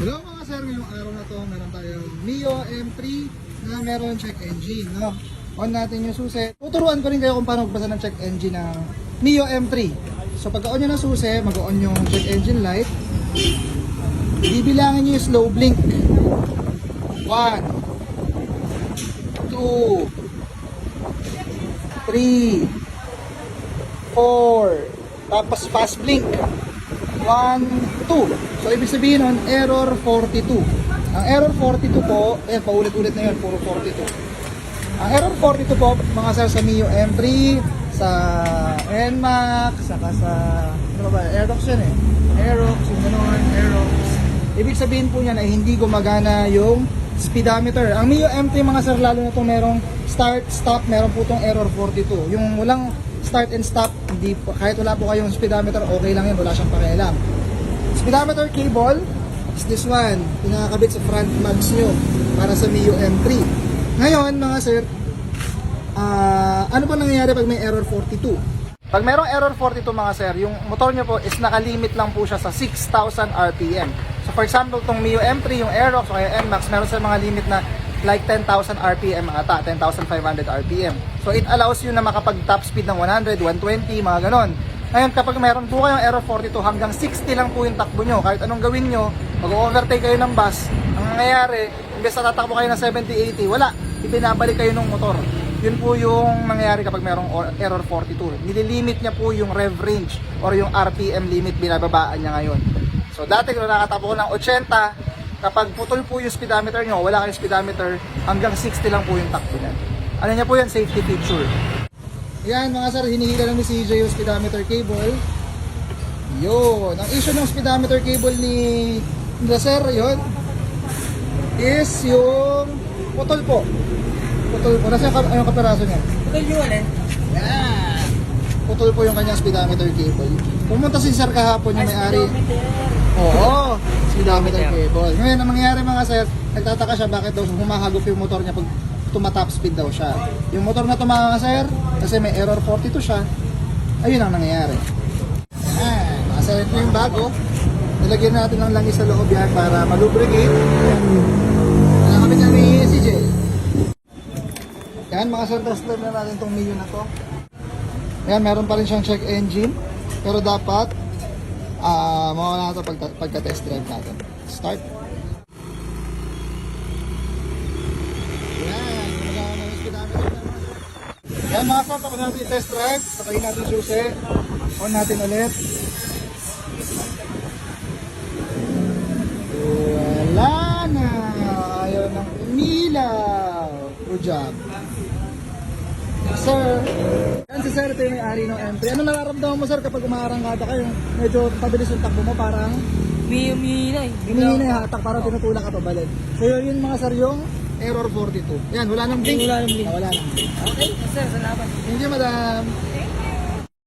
Hello mga sir, ngayong araw na to meron tayong Mio M3 na meron check engine. No? On natin yung susi. Tuturuan ko rin kayo kung paano magbasa ng check engine ng Mio M3. So pagka-on nyo ng susi, mag-on yung check engine light. Bibilangin nyo yung slow blink. 1 2 3 4 tapos fast blink 1, 2. So, ibig sabihin nun, error 42. Ang error 42 po, eh, paulit-ulit na yun, puro 42. Ang error 42 po, mga sir, sa Mio M3, sa NMAX, saka sa, ano ba, Aerox yun eh. Aerox, yung gano'n, Aerox. Ibig sabihin po niyan ay hindi gumagana yung speedometer. Ang Mio M3 mga sir, lalo na itong merong start, stop, meron po itong error 42. Yung walang start and stop, hindi kahit wala po kayong speedometer, okay lang yun, wala siyang pakialam. Speedometer cable is this one, pinakakabit sa front mags nyo para sa Mio M3. Ngayon, mga sir, ah, ano pa nangyayari pag may error 42? Pag merong error 42 mga sir, yung motor nyo po is nakalimit lang po siya sa 6,000 RPM. So for example, itong Mio M3, yung Aerox o kaya NMAX, meron sa mga limit na like 10,000 RPM ata, 10,500 RPM. So it allows you na makapag top speed ng 100, 120, mga ganon. Ngayon kapag meron po kayong error 42, hanggang 60 lang po yung takbo nyo. Kahit anong gawin nyo, mag-overtake kayo ng bus, ang nangyayari, imbes na tatakbo kayo ng 70, 80, wala. Ibinabalik kayo ng motor. Yun po yung mangyayari kapag merong or- error 42. Nililimit niya po yung rev range or yung RPM limit binababaan niya ngayon. So dati kung nakatapo ko ng 80, kapag putol po yung speedometer nyo, wala kayong speedometer, hanggang 60 lang po yung takbo niya. Ano niya po yan? Safety feature. Yan mga sir, hinihila lang ni CJ yung speedometer cable. Yun. Ang issue ng speedometer cable ni nila sir, yun, is yung putol po. Putol po. Nasa yung, yung kaperaso niya. Putol yun eh. Yan. Putol po yung kanyang speedometer cable. Pumunta si sir kahapon yung may-ari. Oo, speedometer cable. Ngayon, ang nangyayari mga sir, nagtataka siya bakit daw humahagop yung motor niya pag tumatap speed daw siya. Yung motor na to mga sir, kasi may error 42 siya, ayun ang nangyayari. Mga sir, ito yung bago. Nilagyan natin ng langis sa loob yan para malubricate. Nakakabit na ni CJ. Yan, mga sir, tester na natin itong Mio na to. Yan, meron pa rin siyang check engine. Pero dapat, ah, mawala na ito pagka, pagka-test drive natin. Start. Yan, gumagana na yung speedometer na mga sir. Yan mga sir, tapos natin test drive. Patayin natin susi. On natin ulit. Wala na. Ayaw ng umilaw. Good job. Sir, yan si Sir, ito yung may-ari ng M3. Ano nararamdaman mo sir kapag umaarangkada kayo? Medyo pabilis yung takbo mo, parang Umi-umi na eh. hinihina yung hatak, parang tinutulak ka pabalik. So yun, yun mga sir, yung error 42. Yan, wala nang blink. Wala nang blink. Ah, wala nang blink. Okay, sir, salamat. Thank you, madam.